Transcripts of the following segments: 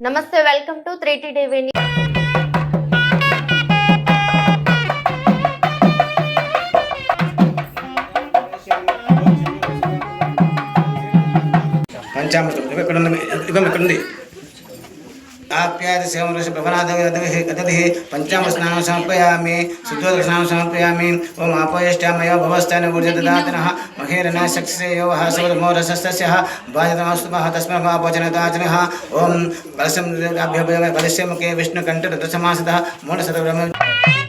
నమస్తే welcome to three TV పంచామృతం. ఇవి ఎక్కడ ఉంది आप्यादिशमृषभवनादविः गदतिः पञ्चामस्नानं समर्पयामि, शुद्धोदकस्नानं समर्पयामि ॐ आपोयष्टामयो भवस्तान ऊर्जा ददातनः ओम शक्सेयोः सौरमोरसस्तस्यः बाजतमास्तुमः तस्मभापोचनदाचनः ॐ बलसं बलिस्य मुखे विष्णुकण्ठरथसमासतः मूलशतब्रह्म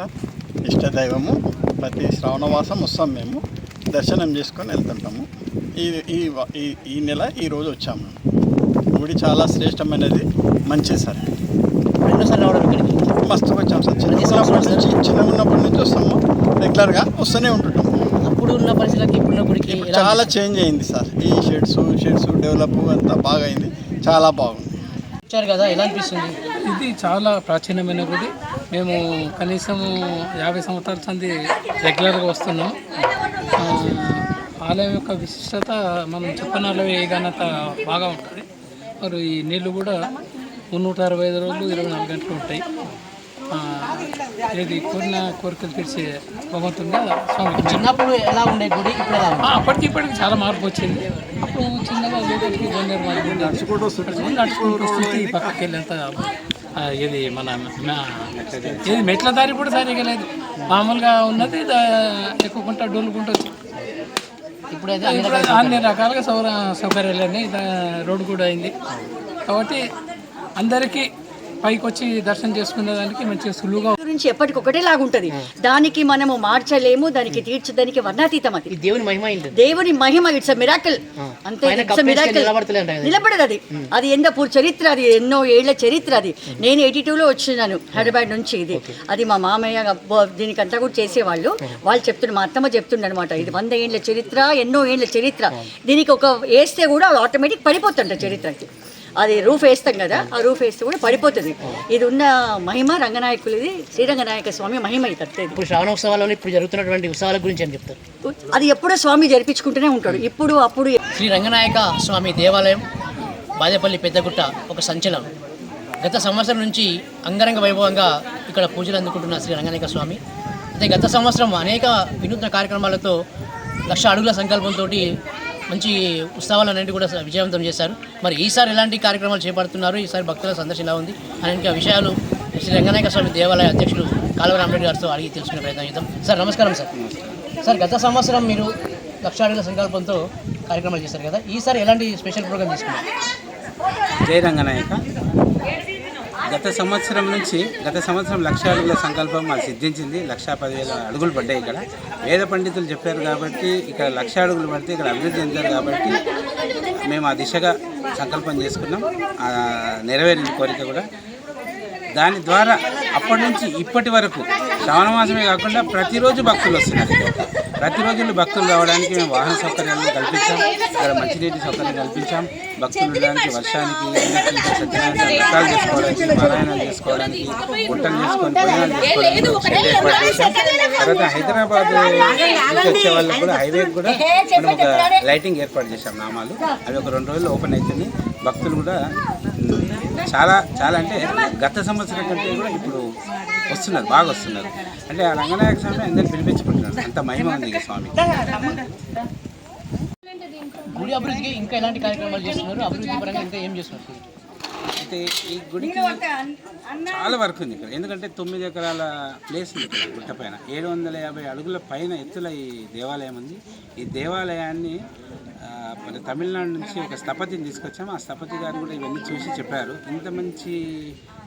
సార్ ఇష్టదైవము ప్రతి శ్రావణవాసం వస్తాం మేము. దర్శనం చేసుకొని వెళ్తుంటాము. ఈ ఈ ఈ నెల ఈ రోజు వచ్చాము. గుడి చాలా శ్రేష్టమైనది. మంచిది సార్. మస్తుగా వచ్చాం సార్. చిన్న ప్రతి సంవత్సరం ఉన్నప్పటి నుంచి చిన్న ఉన్నప్పటి నుంచి వస్తాము. రెగ్యులర్గా వస్తూనే ఉంటుంటాం. అప్పుడు ఉన్న పరిస్థితులకి ఇప్పుడున్న గుడికి చాలా? చేంజ్ అయింది సార్. ఈ షెడ్స్ షెడ్స్ డెవలప్ అంతా బాగా అయింది. చాలా బాగుంది. ఇచ్చారు కదా ఎలా అనిపిస్తుంది? ఇది చాలా ప్రాచీనమైన గుడి. మేము కనీసం యాభై సంవత్సరాల సంది రెగ్యులర్గా వస్తున్నాం. ఆలయం యొక్క విశిష్టత మనం చెప్పనాలవే ఏగానంత బాగా ఉంటుంది. మరి ఈ నీళ్ళు కూడా మున్నూట అరవై ఐదు రోజులు ఇరవై నాలుగు గంటలు ఉంటాయి. ఏది కోరిన కోరికలు తీర్చే భగవంతునిగా స్వామి చిన్నప్పుడు ఎలా ఉండే గుడి? ఇప్పుడు ఎలా అప్పటికి ఇప్పటికి చాలా మార్పు వచ్చింది. అప్పుడు చిన్నగా గన్నేరు మాది నడుచుకుంటూ నడుచుకుంటూ వస్తుంటే ఈ పక్కకి వెళ్ళేంత ఇది మన ఇది మెట్ల దారి కూడా సరిగా లేదు. మామూలుగా ఉన్నది ఎక్కుకుంటా డోలుకుంటూ వచ్చి ఇప్పుడు అయితే అన్ని అన్ని రకాలుగా సౌర సౌకర్యాలన్నీ రోడ్డు కూడా అయింది. కాబట్టి అందరికీ పైకి వచ్చి దర్శనం చేసుకునేదానికి మంచిగా సులువుగా గురించి ఎప్పటికొకటే లాగుంటది. దానికి మనము మార్చలేము దానికి తీర్చడానికి వర్ణాతీతం అది. దేవుని మహిమ దేవుని మహిమ ఇట్స్ మిరాకిల్ అంతే ఇట్స్ మిరాకిల్. నిలబడదు అది. అది ఎందపూర్ చరిత్ర అది ఎన్నో ఏళ్ళ చరిత్ర అది. నేను ఎయిటీ టూలో వచ్చినాను హైదరాబాద్ నుంచి ఇది. అది మా మామయ్య దీనికి అంతా కూడా చేసేవాళ్ళు. వాళ్ళు చెప్తున్నారు మా అత్తమ్మ చెప్తుండే అనమాట ఇది వంద ఏళ్ళ చరిత్ర ఎన్నో ఏళ్ళ చరిత్ర. దీనికి ఒక వేస్తే కూడా ఆటోమేటిక్ పడిపోతుంట చరిత్రకి. అది రూఫ్ వేస్తాం కదా ఆ రూఫ్ వేస్తే కూడా పడిపోతుంది. ఇది ఉన్న మహిమ రంగనాయకులది శ్రీరంగనాయక స్వామి మహిమ ఇది ఇది. ఇప్పుడు శ్రావణోత్సవాలలో ఇప్పుడు జరుగుతున్నటువంటి ఉత్సవాల గురించి అని చెప్తారు? అది ఎప్పుడో స్వామి జరిపించుకుంటూనే ఉంటాడు. ఇప్పుడు అప్పుడు శ్రీ రంగనాయక స్వామి దేవాలయం బాదేపల్లి పెద్దగుట్ట ఒక సంచలనం. గత సంవత్సరం నుంచి అంగరంగ వైభవంగా ఇక్కడ పూజలు అందుకుంటున్న శ్రీ రంగనాయక స్వామి. అయితే గత సంవత్సరం అనేక వినూత్న కార్యక్రమాలతో లక్ష అడుగుల సంకల్పంతో మంచి ఉత్సవాలు అనేవి కూడా విజయవంతం చేశారు. మరి ఈసారి ఎలాంటి కార్యక్రమాలు చేపడుతున్నారు? ఈసారి భక్తుల సందర్శన ఎలా ఉంది? అనేక విషయాలు శ్రీ రంగనాయక స్వామి దేవాలయ అధ్యక్షులు కాలువరామరెడ్డి గారితో అడిగి తెలుసుకునే ప్రయత్నం చేద్దాం. సార్ నమస్కారం సార్. సార్ గత సంవత్సరం మీరు లక్ష అడుగుల సంకల్పంతో కార్యక్రమాలు చేశారు కదా. ఈసారి ఎలాంటి స్పెషల్ ప్రోగ్రామ్ తీసుకున్నారు? జై రంగనాయక. గత సంవత్సరం నుంచి గత సంవత్సరం లక్ష అడుగుల సంకల్పం మాకు సిద్ధించింది. లక్ష పదివేల అడుగులు పడ్డాయి ఇక్కడ. వేద పండితులు చెప్పారు కాబట్టి ఇక్కడ లక్ష అడుగులు పడితే ఇక్కడ అభివృద్ధి చెందారు కాబట్టి మేము ఆ దిశగా సంకల్పం చేసుకున్నాం. నెరవేరింది నెరవేరిన కోరిక కూడా. దాని ద్వారా అప్పటి నుంచి ఇప్పటి వరకు శ్రావణ మాసమే కాకుండా ప్రతిరోజు భక్తులు వస్తున్నారు. ప్రతిరోజు భక్తులు రావడానికి మేము వాహన సౌకర్యాలను కల్పించాం. ఇక్కడ మంచినీటి సౌకర్యం కల్పించాం. భక్తులు ఉండడానికి వర్షానికి సత్యనారాయణ వ్రతాలు చేసుకోవడానికి పారాయణాలు చేసుకోవడానికి గుట్టలు చేసుకొని భోజనాలు చేసుకోవడానికి ఏర్పాటు చేశాం తర్వాత హైదరాబాద్ నుంచి వచ్చే వాళ్ళకి కూడా హైవేకి కూడా మనం ఒక లైటింగ్ ఏర్పాటు చేశాం నామాలు. అవి ఒక రెండు రోజులు ఓపెన్ అవుతుంది భక్తులు కూడా చాలా చాలా అంటే గత సంవత్సరం కంటే కూడా ఇప్పుడు వస్తున్నారు బాగా వస్తున్నారు. అంటే ఆ రంగనాయక స్వామి అందరిని పిలిపించుకుంటారు. అంత మహిమ ఉంది స్వామి. గుడి అభివృద్ధికి ఇంకా ఎలాంటి కార్యక్రమాలు చేస్తున్నారు? అభివృద్ధి పరంగా ఇంకా ఏం చేస్తున్నారు? అయితే ఈ గుడికి చాలా వర్క్ ఉంది ఇక్కడ. ఎందుకంటే తొమ్మిది ఎకరాల ప్లేస్ ఉంది ఇక్కడ గుట్ట పైన. ఏడు వందల యాభై అడుగుల పైన ఎత్తుల ఈ దేవాలయం ఉంది. ఈ దేవాలయాన్ని మరి తమిళనాడు నుంచి ఒక స్థపతిని తీసుకొచ్చాము. ఆ స్థపతి గారు కూడా ఇవన్నీ చూసి చెప్పారు. ఇంత మంచి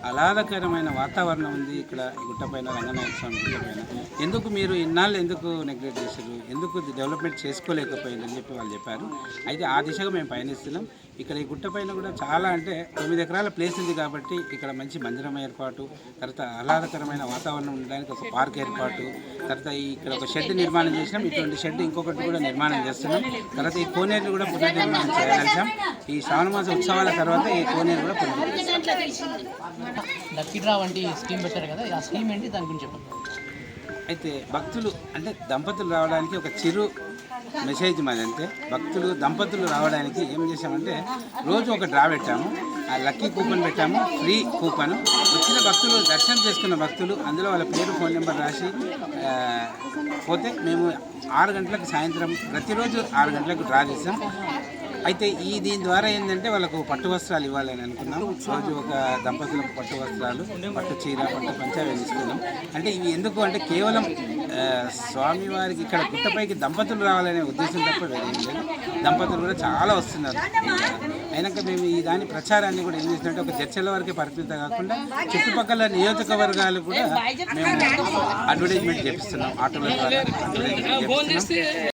ఆహ్లాదకరమైన వాతావరణం ఉంది ఇక్కడ ఈ గుట్టపైన రంగనాయక స్వామి గుట్టపైన ఎందుకు మీరు ఇన్నాళ్ళు ఎందుకు నెగ్లెక్ట్ చేశారు? ఎందుకు డెవలప్మెంట్ చేసుకోలేకపోయింది అని చెప్పి వాళ్ళు చెప్పారు. అయితే ఆ దిశగా మేము పయనిస్తున్నాం. ఇక్కడ ఈ గుట్టపైన కూడా చాలా అంటే తొమ్మిది ఎకరాల ప్లేస్ ఉంది కాబట్టి ఇక్కడ మంచి మందిరం ఏర్పాటు తర్వాత ఆహ్లాదకరమైన వాతావరణం ఉండడానికి ఒక పార్క్ ఏర్పాటు తర్వాత ఈ ఇక్కడ ఒక షెడ్ నిర్మాణం చేసినాం. ఇటువంటి షెడ్ ఇంకొకటి కూడా నిర్మాణం చేస్తున్నాం. తర్వాత ఈ కోనేరుని కూడా పునర్నిర్మాణం చేయగలిగాం ఈ శ్రావణ మాస ఉత్సవాల తర్వాత ఈ కోనేరు కూడా లక్కీ డ్రా వంటి స్కీమ్ పెట్టారు కదా ఆ స్కీమ్ ఏంటి? దాని గురించి చెప్పండి. అయితే భక్తులు అంటే దంపతులు రావడానికి ఒక చిరు మెసేజ్ మాది అంతే భక్తులు దంపతులు రావడానికి ఏం చేసామంటే రోజు ఒక డ్రా పెట్టాము. ఆ లక్కీ కూపన్ పెట్టాము ఫ్రీ కూపన్. వచ్చిన భక్తులు దర్శనం చేసుకున్న భక్తులు అందులో వాళ్ళ పేరు ఫోన్ నెంబర్ రాసి పోతే మేము ఆరు గంటలకు సాయంత్రం ప్రతిరోజు ఆరు గంటలకు డ్రా చేసాం. అయితే ఈ దీని ద్వారా ఏంటంటే వాళ్ళకు పట్టు వస్త్రాలు ఇవ్వాలని అనుకున్నాం. రోజు ఒక దంపతులకు పట్టు వస్త్రాలు పట్టు చీర పట్టు పంచాలు ఇస్తున్నాం అంటే ఇవి ఎందుకు అంటే కేవలం స్వామివారికి ఇక్కడ గుట్టపైకి దంపతులు రావాలనే ఉద్దేశం తప్ప వేరే లేదు. దంపతులు కూడా చాలా వస్తున్నారు. అయినాక మేము ఈ దాని ప్రచారాన్ని కూడా ఏం చేస్తుంటే ఒక చర్చల వరకే పరిమితం కాకుండా చుట్టుపక్కల నియోజకవర్గాలు కూడా మేము అడ్వర్టైజ్మెంట్ చేపిస్తున్నాం. ఆటోల ద్వారా అడ్వర్టైజ్మెంట్